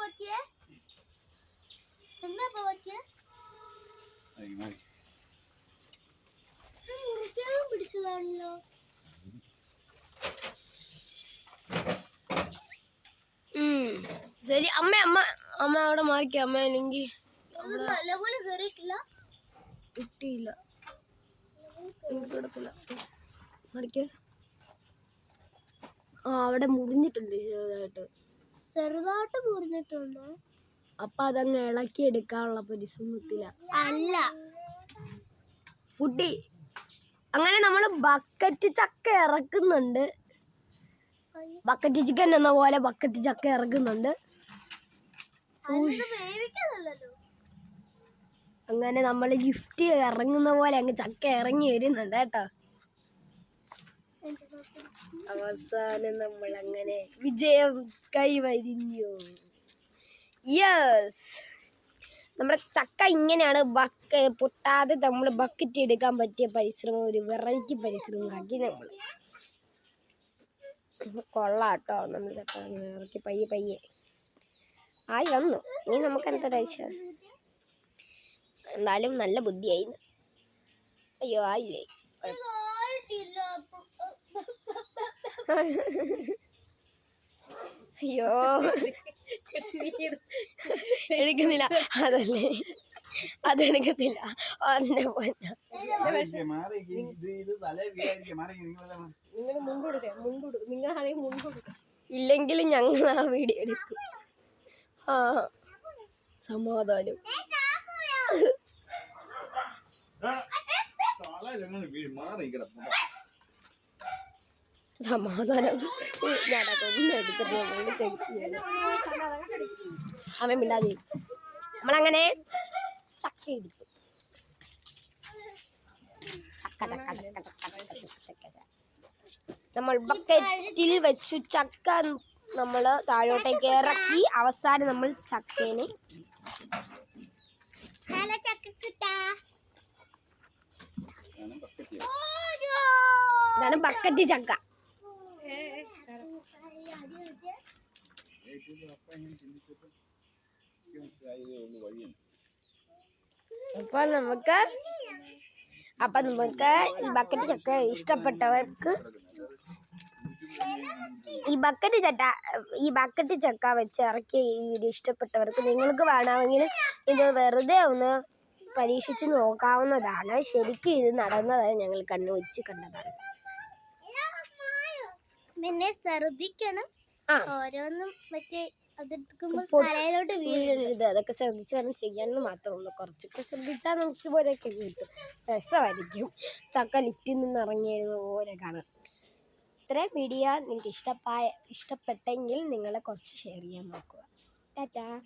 പറ്റിയേ? പറ്റിയേ? പിടിച്ചതാണല്ലോ. ഉം. ശരി അമ്മ അമ്മ അമ്മ അവിടെ മാറിക്ക അമ്മ അല്ലെങ്കിൽ നല്ലപോലെ കേറിയിട്ടില്ല. കിട്ടിയില്ല. കിടക്കില്ല മാറിക്ക. ആ അവിടെ മുറിഞ്ഞിട്ടുണ്ട് ചെറുതായിട്ട്. ചെറുതായിട്ട് മുറിഞ്ഞിട്ടുണ്ട്. അപ്പൊ അതങ്ങ് ഇളക്കി എടുക്കാനുള്ള പരിശ്രമത്തില അല്ല. കുട്ടി അങ്ങനെ നമ്മൾ ബക്കറ്റ് ചക്ക ഇറക്കുന്നുണ്ട്. ബക്കറ്റ് ചിക്കൻ എന്ന പോലെ ബക്കറ്റ് ചക്ക ഇറക്കുന്നുണ്ട്. അങ്ങനെ നമ്മൾ ലിഫ്റ്റ് ഇറങ്ങുന്ന പോലെ അങ്ങ് ചക്ക ഇറങ്ങി വരുന്നുണ്ട് കേട്ടോ. അവസാനം നമ്മൾ അങ്ങനെ വിജയം കൈവരിഞ്ഞു. യെസ് നമ്മുടെ ചക്ക ഇങ്ങനെയാണ് ബക്ക പൊട്ടാതെ നമ്മൾ ബക്കറ്റ് എടുക്കാൻ പറ്റിയ പരിശ്രമം ഒരു വെറൈറ്റി പരിശ്രമമാക്കി നമ്മൾ. കൊള്ളാട്ടോ നമ്മൾ ചക്ക ഇറക്കി പയ്യെ പയ്യെ. ആയി വന്നു. ഇനി നമുക്ക് എന്താ കഴിച്ച? എന്തായാലും നല്ല ബുദ്ധിയായി. അയ്യോ ആയില്ലേ? അയ്യോ. എടുക്കുന്നില്ല അതല്ലേ? അതെടുക്കത്തില്ല അതിന്റെ പൊന്ന. ഇല്ലെങ്കിൽ ഞങ്ങൾ ആ വീഡിയോ എടുക്കും. ആ സമാധാനം. മാറി. സമാധാനം. ഞാനതൊന്നും എടുത്തിട്ട് അവൻ മിണ്ടാതി നമ്മളങ്ങനെ ചക്ക ഇടിക്കും ചക്ക ചക്ക ചക്ക ചക്ക ചക്ക ചക്ക ചക്ക. നമ്മൾ ബക്കറ്റിൽ വെച്ചു ചക്ക നമ്മൾ താഴോട്ടേക്ക് ഇറക്കി അവസാനം നമ്മൾ ചക്കേനെ. ഇതാണ് ബക്കറ്റ് ചക്ക. അപ്പൊ നമുക്ക് അപ്പൊ നമുക്ക് ഈ ബക്കറ്റ് ചക്ക ഇഷ്ടപ്പെട്ടവർക്ക് ഈ ബക്കറ്റ് ചട്ട ഈ ബക്കറ്റ് ചക്ക വെച്ച് ഇറക്കിയ ഈ വീഡിയോ ഇഷ്ടപ്പെട്ടവർക്ക് നിങ്ങൾക്ക് വേണമെങ്കിൽ ഇത് വെറുതെ ഒന്ന് പരീക്ഷിച്ച് നോക്കാവുന്നതാണ്. ശരിക്കും ഇത് നടന്നതാണ് ഞങ്ങൾ കണ്ണു വെച്ച് കണ്ടതാണ്. പിന്നെ ശ്രദ്ധിക്കണം. ഓരോന്നും മറ്റേ തലയിലോട്ട് വീഴരുത്. അതൊക്കെ ശ്രദ്ധിച്ച് വേണം ചെയ്യാനെന്ന് മാത്രമുള്ളൂ. കുറച്ചൊക്കെ ശ്രദ്ധിച്ചാൽ നമുക്ക് പോലെയൊക്കെ കിട്ടും. രസമായിരിക്കും. ചക്ക ലിഫ്റ്റിൽ നിന്ന് ഇറങ്ങിയത് പോലെ കാണാം. ഇത്രയും വീഡിയോ നിങ്ങൾക്ക് ഇഷ്ടപ്പായ ഇഷ്ടപ്പെട്ടെങ്കിൽ നിങ്ങളെ കുറച്ച് ഷെയർ ചെയ്യാൻ നോക്കുക. ടാറ്റാ.